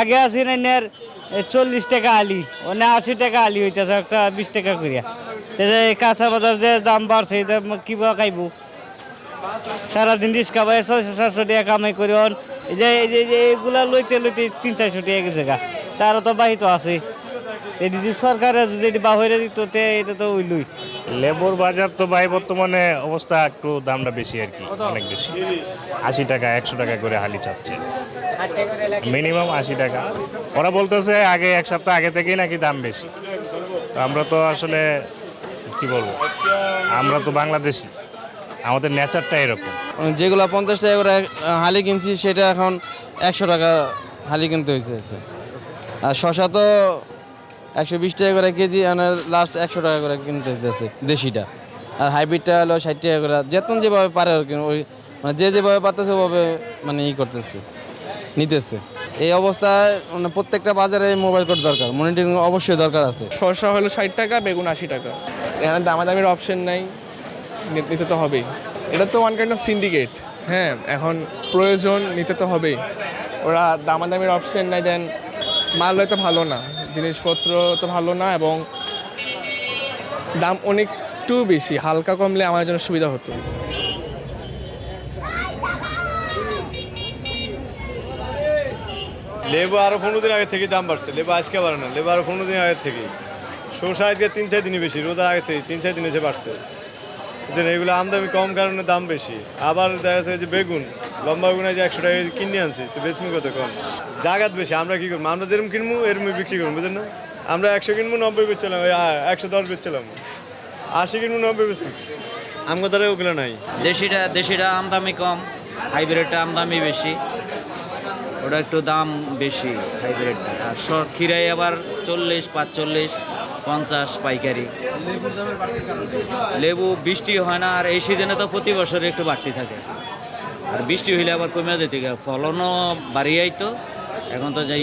আগে আছি না চল্লিশ টাকা আলি। ওনে আশি টাকা আলি হইতেছে, একটা বিশ টাকা করিয়া। তাহলে কাঁচা বাজার যে দাম বাড়ছে, এটা কিবা খাইব? সারাদিন রিক্সা পাই ছয়শো, সাতশো টাকা কামাই করি। অন এই যে, এইগুলা লইতে লইতে তিন, চারশো টাকা গেছে গা। তারও তো বাহিত আছে। এটি যদি সরকারে যদি এটি বাহিরে দিত তে এটা তো ওইলই লেবুর বাজার তো ভাই বর্তমানে অবস্থা একটু দামটা বেশি আর কি অনেক বেশি। আশি টাকা একশো টাকা করে হালি চাচ্ছে। মিনিমাম আশি টাকা। ওরা বলতেছে আগে এক সপ্তাহ আগে থেকেই নাকি দাম বেশি। তো আমরা তো আসলে কি বলব আমরা তো বাংলাদেশি। আমাদের নেচারটা এরকম। যেগুলো পঞ্চাশ টাকা করে হালি কিনছি সেটা এখন একশো টাকা হালি কিনতে হয়েছে আর শশা তো একশো বিশ টাকা করে কেজি লাস্ট একশো টাকা করে কিনতে হইতেছে দেশিটা। আর হাইব্রিডটা হলো ষাট টাকা করে। যেতন যেভাবে পারে আর কি, ওই মানে যে যেভাবে পারতেছে ওভাবে মানে ই করতেছে, নিতেছে। এই অবস্থায় মানে প্রত্যেকটা বাজারে মোবাইল কোড দরকার মনিটরিং অবশ্যই দরকার আছে। শসা হলো ষাট টাকা, বেগুন আশি টাকা। এখানে দামাদামির অপশন নাই নিতে তো হবেই। এটা তো ওয়ান কাইন্ড অফ সিন্ডিকেট হ্যাঁ এখন প্রয়োজন নিতে তো হবেই। ওরা দামাদামির অপশন নাই দেন মাল হয়তো ভালো না। জিনিসপত্র তো ভালো না এবং দাম অনেকটু বেশি, হালকা কমলে আমার জন্য সুবিধা হতো। লেবু আরও পনেরো দিন আগে থেকে দাম বাড়ছে। লেবু আজকে বাড়ে না। লেবু আরও পনেরো দিন আগে থেকে শসা আজকে তিন চার দিনই বেশি রোদার আগে থেকে তিন চার দিন এসে বাড়ছে। এগুলো আমদানি কম কারণে দাম বেশি। আবার দেখা যাচ্ছে যে বেগুন লম্বা বেগুন যে একশো টাকা কিনে আনছি তো বেচমু কত কম? জাগাত বেশি আমরা কী করব? আমরা যেরকম কিনবো এরকম বিক্রি করব বুঝলেন না? আমরা একশো কিনবো নব্বই বেচছিলাম একশো দশ বেচছিলাম আশি কিনবো নব্বই বেচছি আমগো দ্বারা ওগুলো নাই। দেশিটা দেশিটা আমদামি কম হাইব্রিডটা আমদামি বেশি। ওটা একটু দাম বেশি হাইব্রিডটা আর স- খিরাই আবার চল্লিশ, পাঁচচল্লিশ, পঞ্চাশ পাইকারি। লেবু, বৃষ্টি হয় না, আর এই সিজনে তো প্রতি বছর একটু বাড়তি থাকে। আর বৃষ্টি হইলে আবার কমে যেতে ফলনও বাড়িয়াই তো, এখন তো যাই